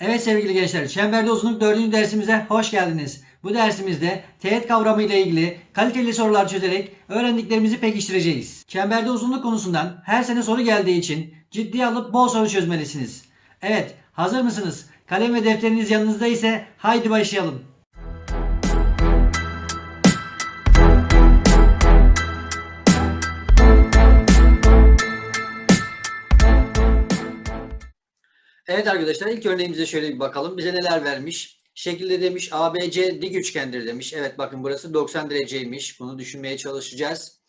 Evet sevgili gençler, çemberde uzunluk 4. dersimize hoş geldiniz. Bu dersimizde teğet kavramı ile ilgili kaliteli sorular çözerek öğrendiklerimizi pekiştireceğiz. Çemberde uzunluk konusundan her sene soru geldiği için ciddiye alıp bol soru çözmelisiniz. Evet, hazır mısınız? Kalem ve defteriniz yanınızda ise haydi başlayalım. Evet arkadaşlar ilk örneğimize şöyle bir bakalım. Bize neler vermiş? Şekilde demiş ABC dik üçgendir demiş. Evet bakın burası 90 dereceymiş. Bunu düşünmeye çalışacağız.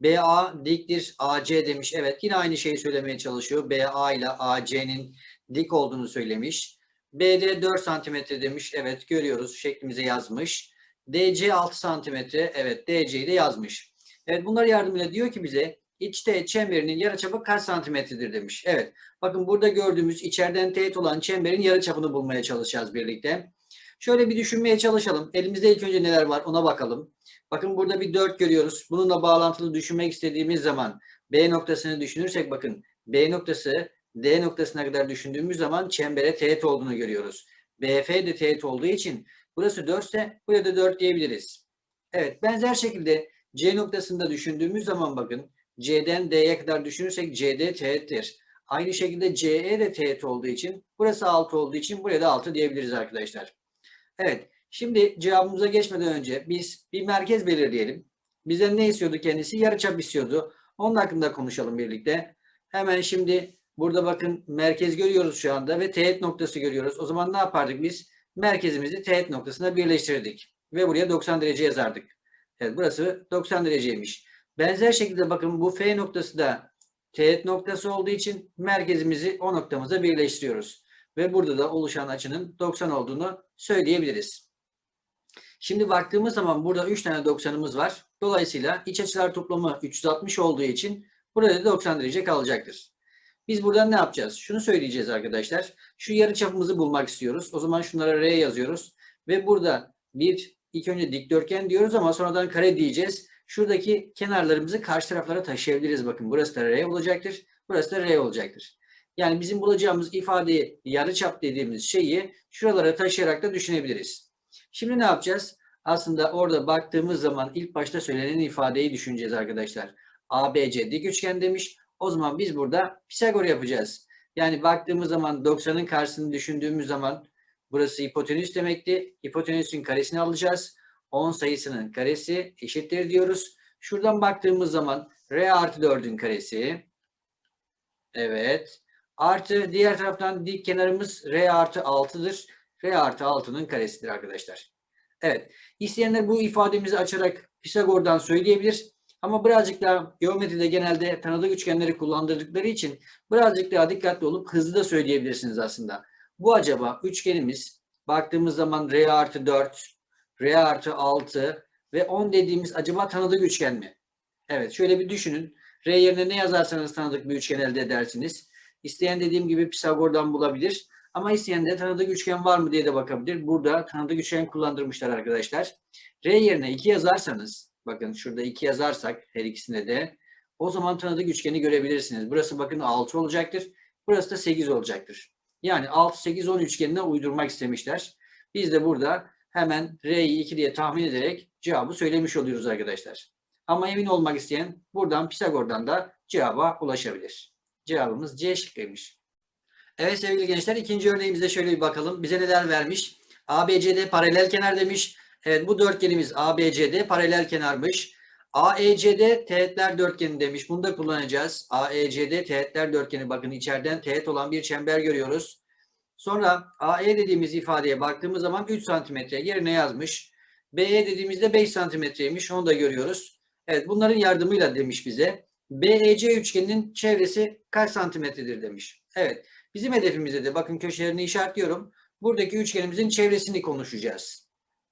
BA diktir AC demiş. Evet yine aynı şeyi söylemeye çalışıyor. BA ile AC'nin dik olduğunu söylemiş. BD 4 santimetre demiş. Evet görüyoruz şeklimize yazmış. DC 6 santimetre. Evet DC'yi de yazmış. Evet bunlar yardımıyla diyor ki bize iç teğet çemberinin yarıçapı kaç santimetredir demiş. Evet bakın burada gördüğümüz içeriden teğet olan çemberin yarıçapını bulmaya çalışacağız birlikte. Şöyle bir düşünmeye çalışalım. Elimizde ilk önce neler var ona bakalım. Bakın burada bir 4 görüyoruz. Bununla bağlantılı düşünmek istediğimiz zaman B noktasını düşünürsek bakın B noktası D noktasına kadar düşündüğümüz zaman çembere teğet olduğunu görüyoruz. BF de teğet olduğu için burası 4 ise buraya da 4 diyebiliriz. Evet benzer şekilde C noktasında düşündüğümüz zaman bakın C'den D'ye kadar düşünürsek CD teğettir. Aynı şekilde CE de teğet olduğu için burası 6 olduğu için buraya da 6 diyebiliriz arkadaşlar. Evet şimdi cevabımıza geçmeden önce biz bir merkez belirleyelim. Bizden ne istiyordu kendisi? Yarıçap istiyordu. Onun hakkında konuşalım birlikte. Hemen şimdi burada bakın merkez görüyoruz şu anda ve teğet noktası görüyoruz. O zaman ne yapardık biz? Merkezimizi teğet noktasına birleştirdik. Ve buraya 90 derece yazardık. Evet burası 90 dereceymiş. Benzer şekilde bakın bu F noktası da teğet noktası olduğu için merkezimizi o noktamıza birleştiriyoruz. Ve burada da oluşan açının 90 olduğunu söyleyebiliriz. Şimdi baktığımız zaman burada 3 tane 90'ımız var. Dolayısıyla iç açılar toplamı 360 olduğu için burada da 90 derece kalacaktır. Biz buradan ne yapacağız? Şunu söyleyeceğiz arkadaşlar. Şu yarı çapımızı bulmak istiyoruz. O zaman şunlara R yazıyoruz. Ve burada bir ilk önce dikdörtgen diyoruz ama sonradan kare diyeceğiz. Şuradaki kenarlarımızı karşı taraflara taşıyabiliriz. Bakın burası da R olacaktır. Burası da R olacaktır. Yani bizim bulacağımız ifadeyi yarıçap dediğimiz şeyi şuralara taşıyarak da düşünebiliriz. Şimdi ne yapacağız? Aslında orada baktığımız zaman ilk başta söylenen ifadeyi düşüneceğiz arkadaşlar. ABC dik üçgen demiş. O zaman biz burada Pisagor yapacağız. Yani baktığımız zaman 90'ın karşısını düşündüğümüz zaman burası hipotenüs demekti. Hipotenüsün karesini alacağız. 10 sayısının karesi eşittir diyoruz. Şuradan baktığımız zaman R artı 4'ün karesi. Evet. Artı diğer taraftan dik kenarımız R artı 6'dır. R artı 6'nın karesidir arkadaşlar. Evet. İsteyenler bu ifademizi açarak Pisagor'dan söyleyebilir. Ama birazcık daha geometride genelde tanıdık üçgenleri kullandırdıkları için birazcık daha dikkatli olup hızlı da söyleyebilirsiniz aslında. Bu acaba üçgenimiz baktığımız zaman R artı 4, R artı 6 ve 10 dediğimiz acaba tanıdık üçgen mi? Evet şöyle bir düşünün. R yerine ne yazarsanız tanıdık bir üçgen elde edersiniz. İsteyen dediğim gibi Pisagor'dan bulabilir. Ama isteyen de tanıdık üçgen var mı diye de bakabilir. Burada tanıdık üçgen kullandırmışlar arkadaşlar. R yerine 2 yazarsanız bakın şurada 2 yazarsak her ikisine de o zaman tanıdık üçgeni görebilirsiniz. Burası bakın 6 olacaktır. Burası da 8 olacaktır. Yani 6, 8, 10 üçgenine uydurmak istemişler. Biz de burada hemen R'yi 2 diye tahmin ederek cevabı söylemiş oluyoruz arkadaşlar. Ama emin olmak isteyen buradan Pisagor'dan da cevaba ulaşabilir. Cevabımız C şıkkıymış. Evet sevgili gençler ikinci örneğimizde şöyle bir bakalım. Bize neler vermiş? ABCD paralel kenar demiş. Evet bu dörtgenimiz ABCD paralel kenarmış. AECD teğetler dörtgeni demiş. Bunu da kullanacağız. AECD teğetler dörtgeni. Bakın içeriden teğet olan bir çember görüyoruz. Sonra AE dediğimiz ifadeye baktığımız zaman 3 santimetre yerine yazmış. BE dediğimizde 5 santimetreymiş. Onu da görüyoruz. Evet bunların yardımıyla demiş bize. BEC üçgeninin çevresi kaç santimetredir demiş. Evet bizim hedefimizde de bakın köşelerini işaretliyorum. Buradaki üçgenimizin çevresini konuşacağız.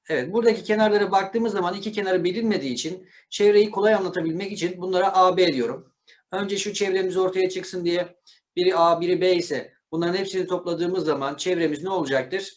Evet buradaki kenarlara baktığımız zaman iki kenarı bilinmediği için çevreyi kolay anlatabilmek için bunlara AB diyorum. Önce şu çevremiz ortaya çıksın diye biri A biri B ise bunların hepsini topladığımız zaman çevremiz ne olacaktır?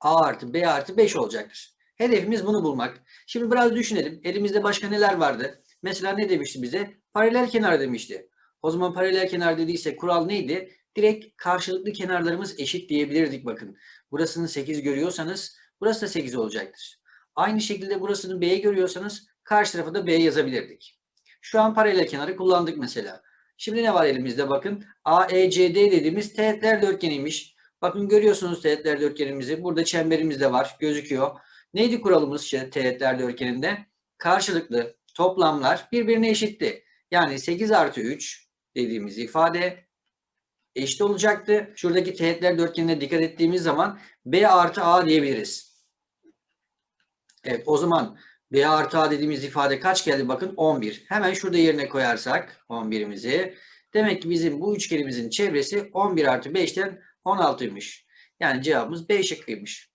A artı B artı 5 olacaktır. Hedefimiz bunu bulmak. Şimdi biraz düşünelim. Elimizde başka neler vardı? Mesela ne demişti bize? Paralel kenar demişti. O zaman paralel kenar dediyse kural neydi? direkt karşılıklı kenarlarımız eşit diyebilirdik bakın. Burasını 8 görüyorsanız burası da 8 olacaktır. Aynı şekilde burasını B görüyorsanız karşı tarafa da B yazabilirdik. Şu an paralel kenarı kullandık mesela. Şimdi ne var elimizde bakın. AECD dediğimiz teğetler dörtgeniymiş. Bakın görüyorsunuz teğetler dörtgenimizi. Burada çemberimiz de var. Gözüküyor. Neydi kuralımız işte teğetler dörtgeninde? Karşılıklı toplamlar birbirine eşitti. Yani 8 artı 3 dediğimiz ifade eşit olacaktı. Şuradaki teğetler dörtgenine dikkat ettiğimiz zaman B artı A diyebiliriz. Evet o zaman B artı A dediğimiz ifade kaç geldi? Bakın 11. Hemen şurada yerine koyarsak 11'imizi. Demek ki bizim bu üçgenimizin çevresi 11 artı 5'ten 16'ymış. Yani cevabımız B şıkkıymış.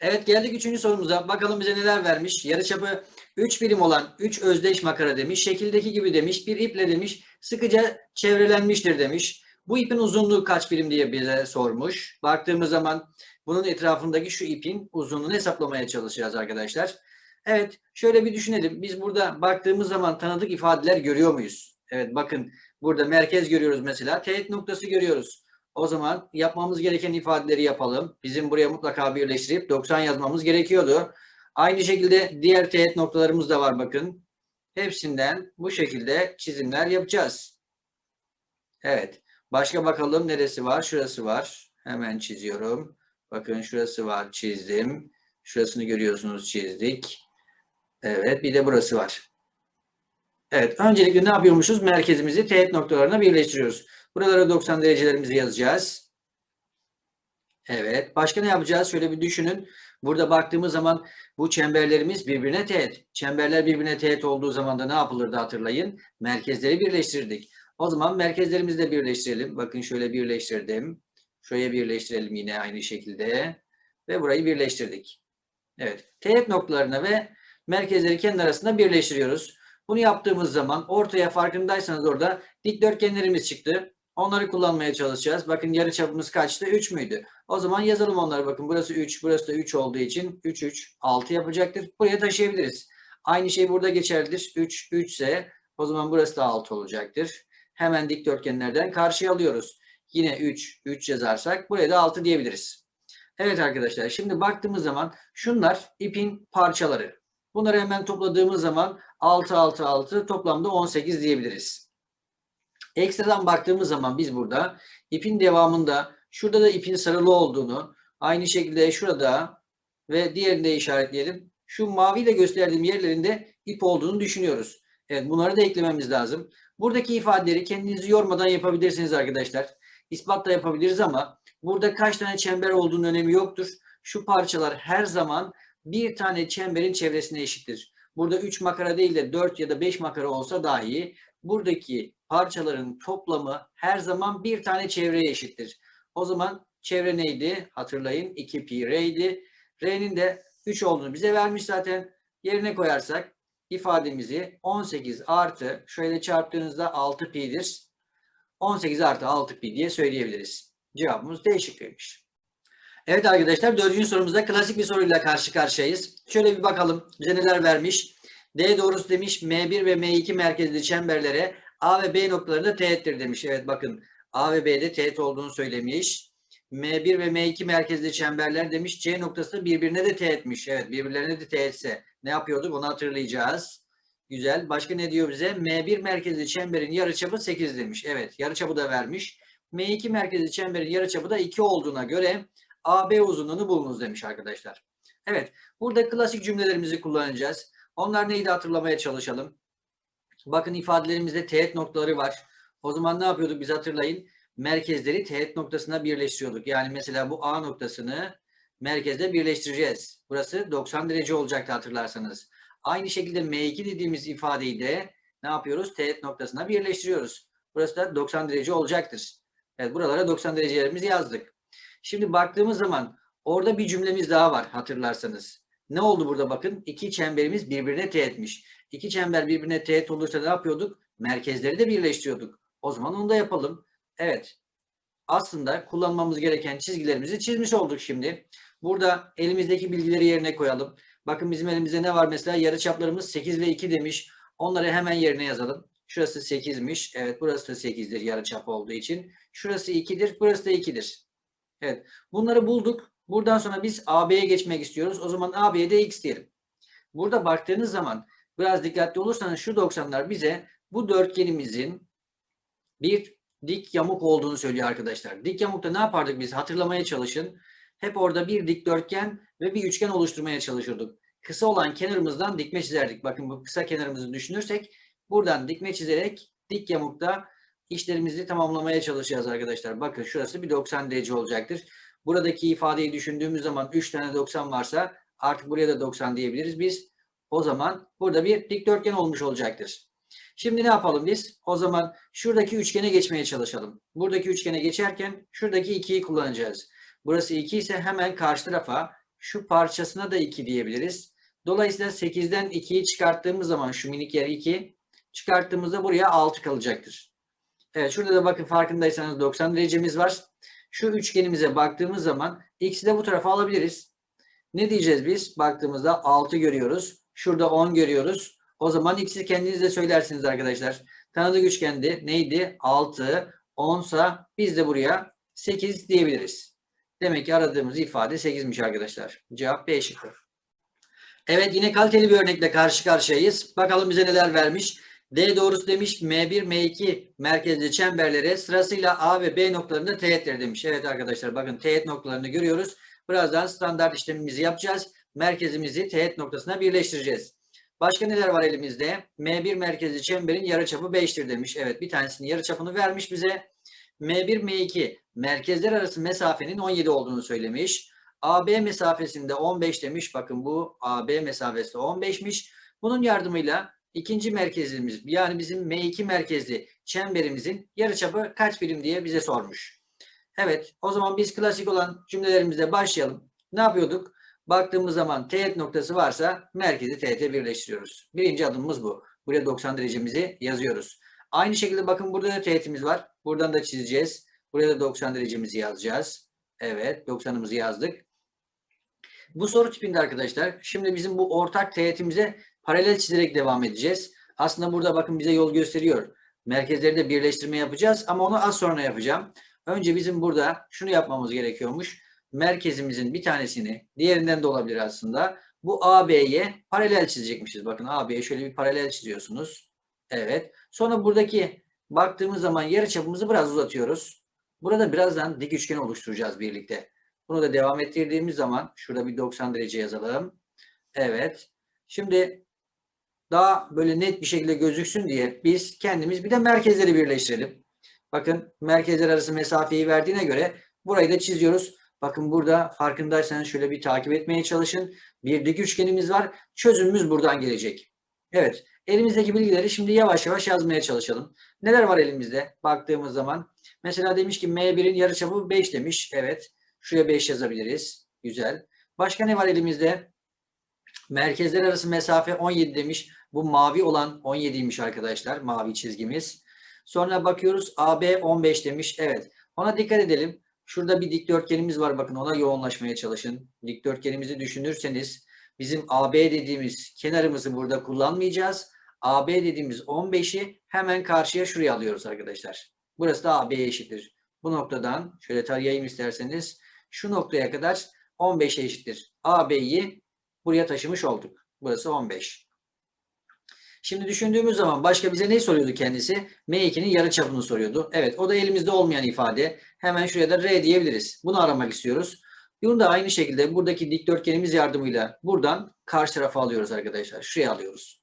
Evet geldik üçüncü sorumuza. Bakalım bize neler vermiş. Yarıçapı 3 birim olan 3 özdeş makara demiş. Şekildeki gibi demiş. Bir iple demiş. Sıkıca çevrelenmiştir demiş. Bu ipin uzunluğu kaç birim diye bize sormuş. Baktığımız zaman bunun etrafındaki şu ipin uzunluğunu hesaplamaya çalışacağız arkadaşlar. Evet şöyle bir düşünelim. Biz burada baktığımız zaman tanıdık ifadeler görüyor muyuz? Evet bakın burada merkez görüyoruz mesela. Teğet noktası görüyoruz. O zaman yapmamız gereken ifadeleri yapalım. Bizim buraya mutlaka birleştirip 90 yazmamız gerekiyordu. Aynı şekilde diğer teğet noktalarımız da var bakın. Hepsinden bu şekilde çizimler yapacağız. Evet. Başka bakalım neresi var? Şurası var. Hemen çiziyorum. Bakın şurası var. Çizdim. Şurasını görüyorsunuz. Çizdik. Evet. Bir de burası var. Evet. Öncelikle ne yapıyormuşuz? Merkezimizi teğet noktalarına birleştiriyoruz. Buralara 90 derecelerimizi yazacağız. Evet. Başka ne yapacağız? Şöyle bir düşünün. Burada baktığımız zaman bu çemberlerimiz birbirine teğet. Çemberler birbirine teğet olduğu zaman da ne yapılırdı hatırlayın. Merkezleri birleştirdik. O zaman merkezlerimizi de birleştirelim. Bakın şöyle birleştirdim. Şuraya birleştirelim yine aynı şekilde. Ve burayı birleştirdik. Evet. Teğet noktalarına ve merkezleri kendi arasında birleştiriyoruz. Bunu yaptığımız zaman ortaya farkındaysanız orada dikdörtgenlerimiz çıktı. Onları kullanmaya çalışacağız. Bakın yarıçapımız kaçtı? 3 müydü? O zaman yazalım onları. Bakın burası 3, burası da 3 olduğu için 3, 3, 6 yapacaktır. Buraya taşıyabiliriz. Aynı şey burada geçerlidir. 3, 3 ise o zaman burası da 6 olacaktır. Hemen dikdörtgenlerden karşıya alıyoruz. Yine 3, 3 yazarsak buraya da 6 diyebiliriz. Evet arkadaşlar şimdi baktığımız zaman şunlar ipin parçaları. Bunları hemen topladığımız zaman 6, 6, 6 toplamda 18 diyebiliriz. Ekstradan baktığımız zaman biz burada ipin devamında şurada da ipin sarılı olduğunu aynı şekilde şurada ve diğerinde işaretleyelim. Şu maviyle gösterdiğim yerlerinde ip olduğunu düşünüyoruz. Evet bunları da eklememiz lazım. Buradaki ifadeleri kendinizi yormadan yapabilirsiniz arkadaşlar. İspat da yapabiliriz ama burada kaç tane çember olduğunun önemi yoktur. Şu parçalar her zaman bir tane çemberin çevresine eşittir. Burada 3 makara değil de 4 ya da 5 makara olsa dahi buradaki parçaların toplamı her zaman bir tane çevreye eşittir. O zaman çevre neydi? Hatırlayın 2 pi r idi. R'nin de 3 olduğunu bize vermiş zaten. Yerine koyarsak ifademizi 18 artı şöyle çarptığınızda 6 pi'dir. 18 artı 6 pi diye söyleyebiliriz. Cevabımız D şıkkıymış. Evet arkadaşlar dördüncü sorumuzda klasik bir soruyla karşı karşıyayız. Şöyle bir bakalım bize neler vermiş. D doğrusu demiş M1 ve M2 merkezli çemberlere A ve B noktalarında teğettir demiş. Evet bakın A ve B'de teğet olduğunu söylemiş. M1 ve M2 merkezli çemberler demiş. C noktası birbirine de teğetmiş. Evet birbirlerine de teğetse ne yapıyorduk onu hatırlayacağız. Güzel. Başka ne diyor bize? M1 merkezli çemberin yarıçapı 8 demiş. Evet yarıçapı da vermiş. M2 merkezli çemberin yarıçapı da 2 olduğuna göre AB uzunluğunu bulunuz demiş arkadaşlar. Evet burada klasik cümlelerimizi kullanacağız. Onlar neydi hatırlamaya çalışalım. Bakın ifadelerimizde teğet noktaları var. O zaman ne yapıyorduk biz hatırlayın. Merkezleri teğet noktasına birleştiriyorduk. Yani mesela bu A noktasını merkezde birleştireceğiz. Burası 90 derece olacaktı hatırlarsanız. Aynı şekilde M2 dediğimiz ifadeyi de ne yapıyoruz? Teğet noktasına birleştiriyoruz. Burası da 90 derece olacaktır. Evet buralara 90 derecelerimizi yazdık. Şimdi baktığımız zaman orada bir cümlemiz daha var hatırlarsanız. Ne oldu burada bakın? İki çemberimiz birbirine teğetmiş. İki çember birbirine teğet olursa ne yapıyorduk? Merkezleri de birleştiriyorduk. O zaman onu da yapalım. Evet. Aslında kullanmamız gereken çizgilerimizi çizmiş olduk şimdi. Burada elimizdeki bilgileri yerine koyalım. Bakın bizim elimizde ne var mesela? Yarıçaplarımız 8 ve 2 demiş. Onları hemen yerine yazalım. Şurası 8'miş. Evet burası da 8'dir yarıçap olduğu için. Şurası 2'dir. Burası da 2'dir. Evet. Bunları bulduk. Buradan sonra biz AB'ye geçmek istiyoruz. O zaman AB'ye de x diyelim. Burada baktığınız zaman biraz dikkatli olursanız şu 90'lar bize bu dörtgenimizin bir dik yamuk olduğunu söylüyor arkadaşlar. Dik yamukta ne yapardık biz? Hatırlamaya çalışın. Hep orada bir dikdörtgen ve bir üçgen oluşturmaya çalışırdık. Kısa olan kenarımızdan dikme çizerdik. Bakın bu kısa kenarımızı düşünürsek buradan dikme çizerek dik yamukta işlerimizi tamamlamaya çalışacağız arkadaşlar. Bakın şurası bir 90 derece olacaktır. Buradaki ifadeyi düşündüğümüz zaman 3 tane 90 varsa artık buraya da 90 diyebiliriz biz. O zaman burada bir dikdörtgen olmuş olacaktır. Şimdi ne yapalım biz? O zaman şuradaki üçgene geçmeye çalışalım. Buradaki üçgene geçerken şuradaki 2'yi kullanacağız. Burası 2 ise hemen karşı tarafa şu parçasına da 2 diyebiliriz. Dolayısıyla 8'den 2'yi çıkarttığımız zaman şu minik yer 2 çıkarttığımızda buraya 6 kalacaktır. Evet şurada da bakın farkındaysanız 90 derecemiz var. Şu üçgenimize baktığımız zaman x'i de bu tarafa alabiliriz. Ne diyeceğiz biz? Baktığımızda 6 görüyoruz. Şurada 10 görüyoruz. O zaman x'i kendiniz de söylersiniz arkadaşlar. Tanıdık üçgende neydi? 6, 10 sa biz de buraya 8 diyebiliriz. Demek ki aradığımız ifade 8'miş arkadaşlar. Cevap B şıkkı. Evet yine kaliteli bir örnekle karşı karşıyayız. Bakalım bize neler vermiş. D doğrusu demiş M1, M2 merkezli çemberlere sırasıyla A ve B noktalarında teğetler demiş. Evet arkadaşlar bakın teğet noktalarını görüyoruz. Birazdan standart işlemimizi yapacağız. Merkezimizi teğet noktasına birleştireceğiz. Başka neler var elimizde? M1 merkezli çemberin yarıçapı 5'tir demiş. Evet bir tanesinin yarıçapını vermiş bize. M1, M2 merkezler arası mesafenin 17 olduğunu söylemiş. AB mesafesinde 15 demiş. Bakın bu AB mesafesi 15'miş. Bunun yardımıyla ikinci merkezimiz yani bizim M2 merkezli çemberimizin yarıçapı kaç birim diye bize sormuş. Evet o zaman biz klasik olan cümlelerimizle başlayalım. Ne yapıyorduk? Baktığımız zaman teğet noktası varsa merkezi teğete birleştiriyoruz. Birinci adımımız bu. Buraya 90 derecemizi yazıyoruz. Aynı şekilde bakın burada da teğetimiz var. Buradan da çizeceğiz. Buraya da 90 derecemizi yazacağız. Evet 90'ımızı yazdık. Bu soru tipinde arkadaşlar şimdi bizim bu ortak teğetimize paralel çizerek devam edeceğiz. Aslında burada bakın bize yol gösteriyor. Merkezleri de birleştirme yapacağız ama onu az sonra yapacağım. Önce bizim burada şunu yapmamız gerekiyormuş. Merkezimizin bir tanesini diğerinden de olabilir aslında. Bu AB'ye paralel çizecekmişiz. Bakın AB'ye şöyle bir paralel çiziyorsunuz. Evet. Sonra buradaki baktığımız zaman yarıçapımızı biraz uzatıyoruz. Burada birazdan dik üçgen oluşturacağız birlikte. Bunu da devam ettirdiğimiz zaman şurada bir 90 derece yazalım. Evet. Şimdi daha böyle net bir şekilde gözüksün diye biz kendimiz bir de merkezleri birleştirelim. Bakın merkezler arası mesafeyi verdiğine göre burayı da çiziyoruz. Bakın burada farkındaysanız şöyle bir takip etmeye çalışın. Bir dik üçgenimiz var. Çözümümüz buradan gelecek. Evet. Elimizdeki bilgileri şimdi yavaş yavaş yazmaya çalışalım. Neler var elimizde baktığımız zaman? Mesela demiş ki M1'in yarıçapı 5 demiş. Evet. Şuraya 5 yazabiliriz. Güzel. Başka ne var elimizde? Merkezler arası mesafe 17 demiş. Bu mavi olan 17'ymiş arkadaşlar. Mavi çizgimiz. Sonra bakıyoruz AB 15 demiş. Evet. Ona dikkat edelim. Şurada bir dikdörtgenimiz var. Bakın ona yoğunlaşmaya çalışın. Dikdörtgenimizi düşünürseniz bizim AB dediğimiz kenarımızı burada kullanmayacağız. AB dediğimiz 15'i hemen karşıya şuraya alıyoruz arkadaşlar. Burası da AB'ye eşittir. Bu noktadan şöyle tarayayım isterseniz şu noktaya kadar 15'e eşittir. AB'yi buraya taşımış olduk. Burası 15. Şimdi düşündüğümüz zaman başka bize ne soruyordu kendisi? M2'nin yarıçapını soruyordu. Evet o da elimizde olmayan ifade. Hemen şuraya da R diyebiliriz. Bunu aramak istiyoruz. Bunu da aynı şekilde buradaki dikdörtgenimiz yardımıyla buradan karşı tarafa alıyoruz arkadaşlar. Şuraya alıyoruz.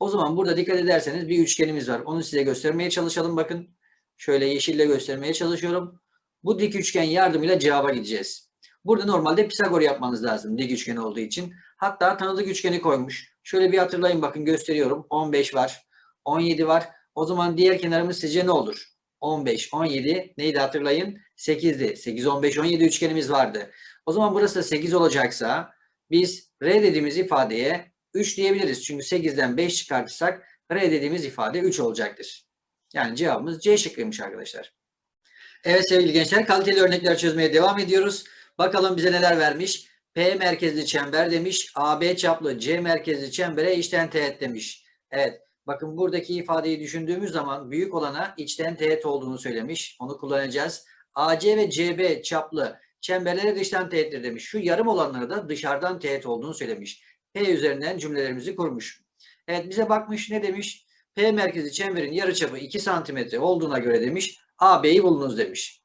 O zaman burada dikkat ederseniz bir üçgenimiz var. Onu size göstermeye çalışalım bakın. Şöyle yeşille göstermeye çalışıyorum. Bu dik üçgen yardımıyla cevaba gideceğiz. Burada normalde Pisagor yapmanız lazım dik üçgen olduğu için. Hatta tanıdık üçgeni koymuş. Şöyle bir hatırlayın bakın gösteriyorum. 15 var. 17 var. O zaman diğer kenarımız sizce ne olur? 15, 17 neydi hatırlayın? 8'di. 8, 15, 17 üçgenimiz vardı. O zaman burası da 8 olacaksa biz R dediğimiz ifadeye 3 diyebiliriz. Çünkü 8'den 5 çıkartırsak R dediğimiz ifade 3 olacaktır. Yani cevabımız C şıkkıymış arkadaşlar. Evet sevgili gençler kaliteli örnekler çözmeye devam ediyoruz. Bakalım bize neler vermiş. P merkezli çember demiş. AB çaplı C merkezli çembere içten teğet demiş. Evet. Bakın buradaki ifadeyi düşündüğümüz zaman büyük olana içten teğet olduğunu söylemiş. Onu kullanacağız. AC ve CB çaplı çemberlere dıştan teğettir demiş. Şu yarım olanlara da dışarıdan teğet olduğunu söylemiş. P üzerinden cümlelerimizi kurmuş. Evet bize bakmış ne demiş? P merkezi çemberin yarıçapı 2 santimetre olduğuna göre demiş. AB'yi bulunuz demiş.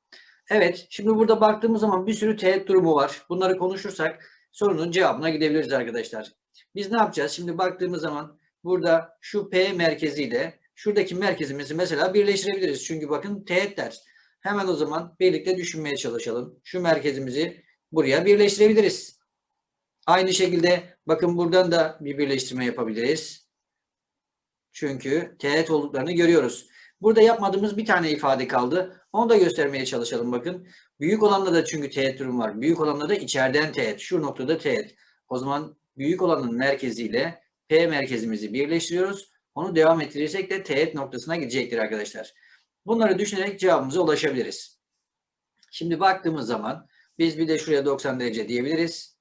Evet şimdi burada baktığımız zaman bir sürü teğet durumu var. Bunları konuşursak sorunun cevabına gidebiliriz arkadaşlar. Biz ne yapacağız? Şimdi baktığımız zaman burada şu P merkeziyle şuradaki merkezimizi mesela birleştirebiliriz. Çünkü bakın teğetler. Hemen o zaman birlikte düşünmeye çalışalım. Şu merkezimizi buraya birleştirebiliriz. Aynı şekilde bakın buradan da bir birleştirme yapabiliriz. Çünkü teğet olduklarını görüyoruz. Burada yapmadığımız bir tane ifade kaldı. Onu da göstermeye çalışalım bakın. Büyük olanla da çünkü teğet durum var. Büyük olanla da içeriden teğet. Şu noktada teğet. O zaman büyük olanın merkeziyle P merkezimizi birleştiriyoruz. Onu devam ettirirsek de teğet noktasına gidecektir arkadaşlar. Bunları düşünerek cevabımıza ulaşabiliriz. Şimdi baktığımız zaman biz bir de şuraya 90 derece diyebiliriz.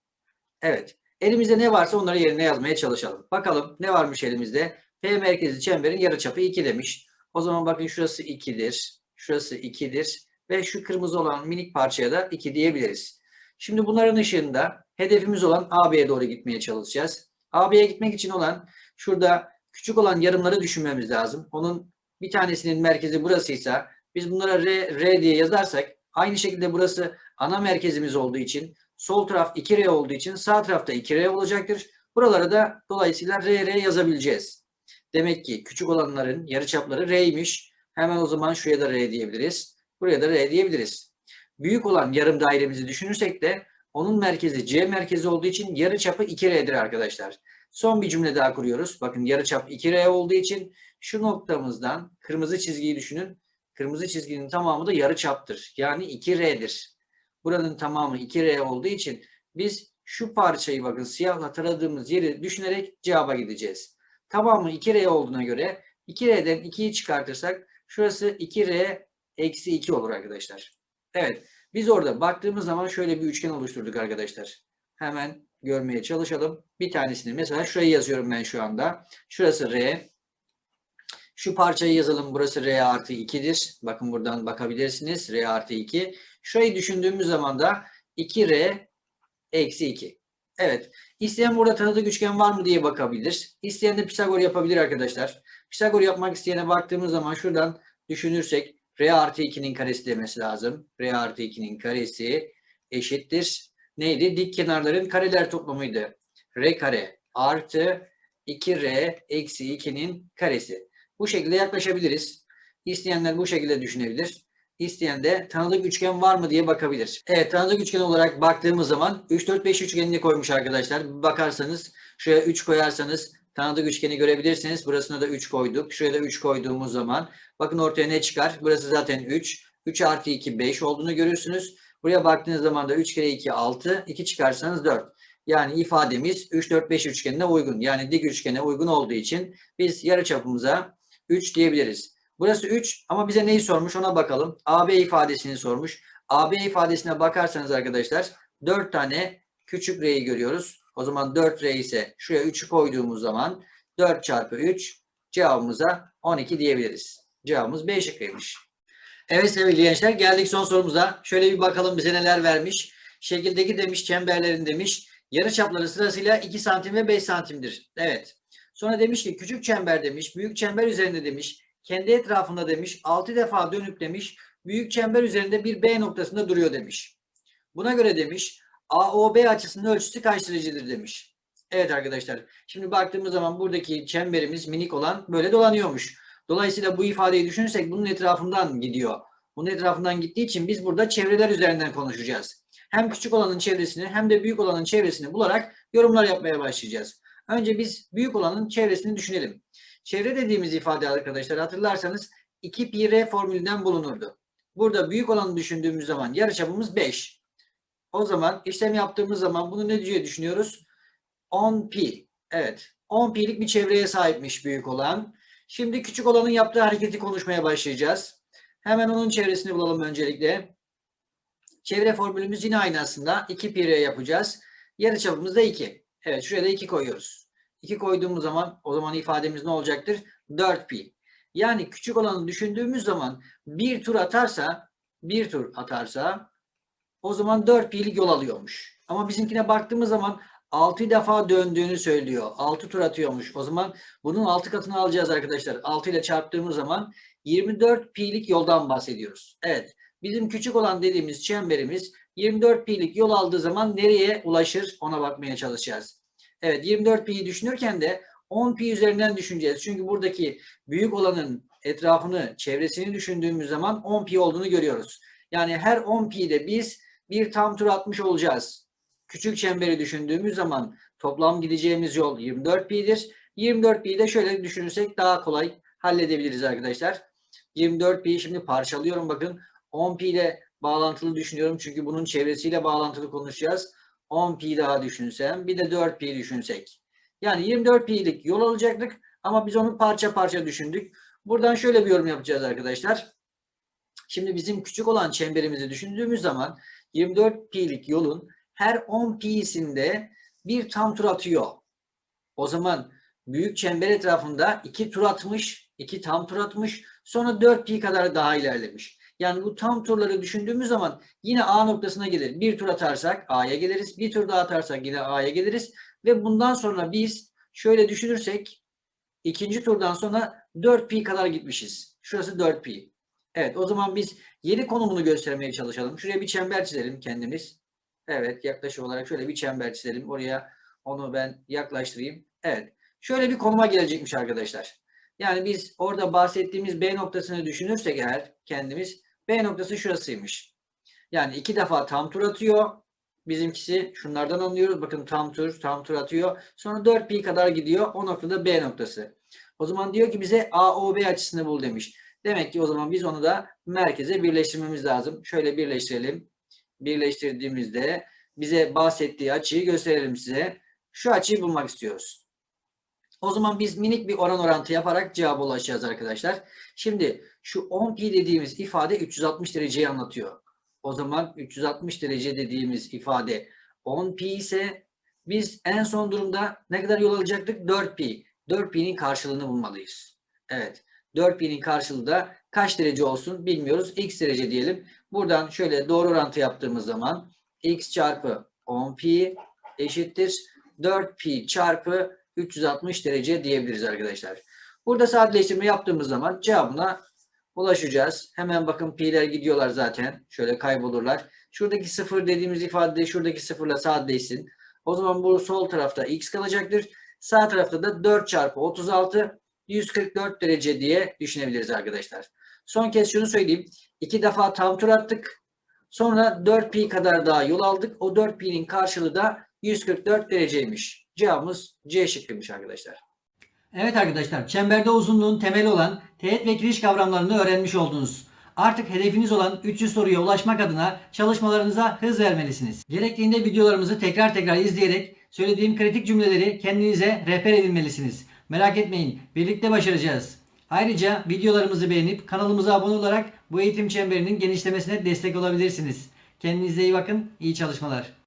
Evet. Elimizde ne varsa onları yerine yazmaya çalışalım. Bakalım ne varmış elimizde? P merkezi çemberin yarıçapı 2 demiş. O zaman bakın şurası 2'dir. Şurası 2'dir. Ve şu kırmızı olan minik parçaya da 2 diyebiliriz. Şimdi bunların ışığında hedefimiz olan AB'ye doğru gitmeye çalışacağız. AB'ye gitmek için olan şurada küçük olan yarımları düşünmemiz lazım. Onun bir tanesinin merkezi burasıysa biz bunlara R, R diye yazarsak aynı şekilde burası ana merkezimiz olduğu için sol taraf 2R olduğu için sağ tarafta 2R olacaktır. Buralara da dolayısıyla R, R yazabileceğiz. Demek ki küçük olanların yarıçapları R'ymiş. Hemen o zaman şuraya da R diyebiliriz. Buraya da R diyebiliriz. Büyük olan yarım dairemizi düşünürsek de onun merkezi C merkezi olduğu için yarıçapı 2R'dir arkadaşlar. Son bir cümle daha kuruyoruz. Bakın yarıçap 2R olduğu için şu noktamızdan kırmızı çizgiyi düşünün. Kırmızı çizginin tamamı da yarıçaptır. Yani 2R'dir. Buranın tamamı 2R olduğu için biz şu parçayı bakın siyahla taradığımız yeri düşünerek cevaba gideceğiz. Tamamı 2R olduğuna göre 2R'den 2'yi çıkartırsak şurası 2R eksi 2 olur arkadaşlar. Evet. Biz orada baktığımız zaman şöyle bir üçgen oluşturduk arkadaşlar. Hemen görmeye çalışalım. Bir tanesini mesela şurayı yazıyorum ben şu anda. Şurası R. Şu parçayı yazalım. Burası R artı 2'dir. Bakın buradan bakabilirsiniz. R artı 2. Şurayı düşündüğümüz zaman da 2R eksi 2. Evet. İsteyen burada tanıdık üçgen var mı diye bakabilir. İsteyen de Pisagor yapabilir arkadaşlar. Pisagor yapmak isteyene baktığımız zaman şuradan düşünürsek R artı 2'nin karesi demesi lazım. R artı 2'nin karesi eşittir. Neydi? Dik kenarların kareler toplamıydı. R kare artı 2R eksi 2'nin karesi. Bu şekilde yaklaşabiliriz. İsteyenler bu şekilde düşünebilir. İsteyen de tanıdık üçgen var mı diye bakabilir. Evet tanıdık üçgen olarak baktığımız zaman 3, 4, 5 üçgenini koymuş arkadaşlar. Bakarsanız şuraya 3 koyarsanız tanıdık üçgeni görebilirsiniz. Burasına da 3 koyduk. Şuraya da 3 koyduğumuz zaman bakın ortaya ne çıkar? Burası zaten 3. 3 artı 2 5 olduğunu görürsünüz. Buraya baktığınız zaman da 3 kere 2 6. 2 çıkarsanız 4. Yani ifademiz 3, 4, 5 üçgenine uygun. Yani dik üçgene uygun olduğu için biz yarıçapımıza 3 diyebiliriz. Burası 3 ama bize neyi sormuş ona bakalım. AB ifadesini sormuş. AB ifadesine bakarsanız arkadaşlar 4 tane küçük R'yi görüyoruz. O zaman 4R ise şuraya 3'ü koyduğumuz zaman 4 çarpı 3 cevabımıza 12 diyebiliriz. Cevabımız B şıkkıymış. Evet sevgili gençler geldik son sorumuza. Şöyle bir bakalım bize neler vermiş. Şekildeki demiş çemberlerin demiş. Yarı çapları sırasıyla 2 santim ve 5 santimdir. Evet. Sonra demiş ki küçük çember demiş. Büyük çember üzerinde demiş. Kendi etrafında demiş. 6 defa dönüp demiş. Büyük çember üzerinde bir B noktasında duruyor demiş. Buna göre demiş. AOB açısının ölçüsü kaç derecedir demiş. Evet arkadaşlar. Şimdi baktığımız zaman buradaki çemberimiz minik olan böyle dolanıyormuş. Dolayısıyla bu ifadeyi düşünürsek bunun etrafından gidiyor. Bunun etrafından gittiği için biz burada çevreler üzerinden konuşacağız. Hem küçük olanın çevresini hem de büyük olanın çevresini bularak yorumlar yapmaya başlayacağız. Önce biz büyük olanın çevresini düşünelim. Çevre dediğimiz ifade arkadaşlar hatırlarsanız 2 pi r formülünden bulunurdu. Burada büyük olanı düşündüğümüz zaman yarıçapımız 5. O zaman işlem yaptığımız zaman bunu ne diye düşünüyoruz? 10 pi. Evet. 10 pi'lik bir çevreye sahipmiş büyük olan. Şimdi küçük olanın yaptığı hareketi konuşmaya başlayacağız. Hemen onun çevresini bulalım öncelikle. Çevre formülümüz yine aynı aslında. 2 pi r yapacağız. Yarıçapımız da 2. Evet şuraya da 2 koyuyoruz. 2 koyduğumuz zaman o zaman ifademiz ne olacaktır? 4pi. Yani küçük olanı düşündüğümüz zaman bir tur atarsa bir tur atarsa o zaman 4pi'lik yol alıyormuş. Ama bizimkine baktığımız zaman 6 defa döndüğünü söylüyor. 6 tur atıyormuş. O zaman bunun 6 katını alacağız arkadaşlar. 6 ile çarptığımız zaman 24 pi'lik yoldan bahsediyoruz. Evet. Bizim küçük olan dediğimiz çemberimiz 24 pi'lik yol aldığı zaman nereye ulaşır ona bakmaya çalışacağız. Evet 24 pi'yi düşünürken de 10 pi üzerinden düşüneceğiz. Çünkü buradaki büyük olanın etrafını, çevresini düşündüğümüz zaman 10 pi olduğunu görüyoruz. Yani her 10 pi'de biz bir tam tur atmış olacağız. Küçük çemberi düşündüğümüz zaman toplam gideceğimiz yol 24 pi'dir. 24 pi'yi de şöyle düşünürsek daha kolay halledebiliriz arkadaşlar. 24 pi'yi şimdi parçalıyorum bakın. 10 pi ile bağlantılı düşünüyorum. Çünkü bunun çevresiyle bağlantılı konuşacağız. 10 pi daha düşünsem bir de 4 pi düşünsek. Yani 24 pi'lik yol alacaktık ama biz onu parça parça düşündük. Buradan şöyle bir yorum yapacağız arkadaşlar. Şimdi bizim küçük olan çemberimizi düşündüğümüz zaman 24 pi'lik yolun her 10 pi'sinde bir tam tur atıyor. O zaman büyük çember etrafında 2 tur atmış, 2 tam tur atmış, sonra 4 pi kadar daha ilerlemiş. Yani bu tam turları düşündüğümüz zaman yine A noktasına gelir. Bir tur atarsak A'ya geliriz. Bir tur daha atarsak yine A'ya geliriz. Ve bundan sonra biz şöyle düşünürsek ikinci turdan sonra 4 pi kadar gitmişiz. Şurası 4 pi. Evet o zaman biz yeni konumunu göstermeye çalışalım. Şuraya bir çember çizelim kendimiz. Evet yaklaşık olarak şöyle bir çember çizelim. Oraya onu ben yaklaştırayım. Evet. Şöyle bir konuma gelecekmiş arkadaşlar. Yani biz orada bahsettiğimiz B noktasını düşünürsek eğer kendimiz B noktası şurasıymış. Yani iki defa tam tur atıyor. Bizimkisi şunlardan anlıyoruz. Bakın tam tur, tam tur atıyor. Sonra 4 pi kadar gidiyor. O noktada B noktası. O zaman diyor ki bize AOB açısını bul demiş. Demek ki o zaman biz onu da merkeze birleştirmemiz lazım. Şöyle birleştirelim. Birleştirdiğimizde bize bahsettiği açıyı gösterelim size. Şu açıyı bulmak istiyoruz. O zaman biz minik bir oran orantı yaparak cevaba ulaşacağız arkadaşlar. Şimdi şu 10 pi dediğimiz ifade 360 dereceyi anlatıyor. O zaman 360 derece dediğimiz ifade 10 pi ise biz en son durumda ne kadar yol alacaktık? 4 pi. 4 pi'nin karşılığını bulmalıyız. Evet. 4 pi'nin karşılığı da kaç derece olsun bilmiyoruz. X derece diyelim. Buradan şöyle doğru orantı yaptığımız zaman x çarpı 10 pi eşittir 4 pi çarpı 360 derece diyebiliriz arkadaşlar. Burada sadeleştirme yaptığımız zaman cevabına ulaşacağız. Hemen bakın pi'ler gidiyorlar zaten. Şöyle kaybolurlar. Şuradaki sıfır dediğimiz ifade şuradaki sıfırla sadeleşsin. O zaman bu sol tarafta x kalacaktır. Sağ tarafta da 4 çarpı 36 144 derece diye düşünebiliriz arkadaşlar. Son kez şunu söyleyeyim. İki defa tam tur attık. Sonra 4 pi kadar daha yol aldık. O 4 pi'nin karşılığı da 144 dereceymiş. Cevabımız C şıkkıymış arkadaşlar. Evet arkadaşlar, çemberde uzunluğun temeli olan teğet ve kiriş kavramlarını öğrenmiş oldunuz. Artık hedefiniz olan 300 soruya ulaşmak adına çalışmalarınıza hız vermelisiniz. Gerektiğinde videolarımızı tekrar tekrar izleyerek söylediğim kritik cümleleri kendinize rehber edinmelisiniz. Merak etmeyin, birlikte başaracağız. Ayrıca videolarımızı beğenip kanalımıza abone olarak bu eğitim çemberinin genişlemesine destek olabilirsiniz. Kendinize iyi bakın, iyi çalışmalar.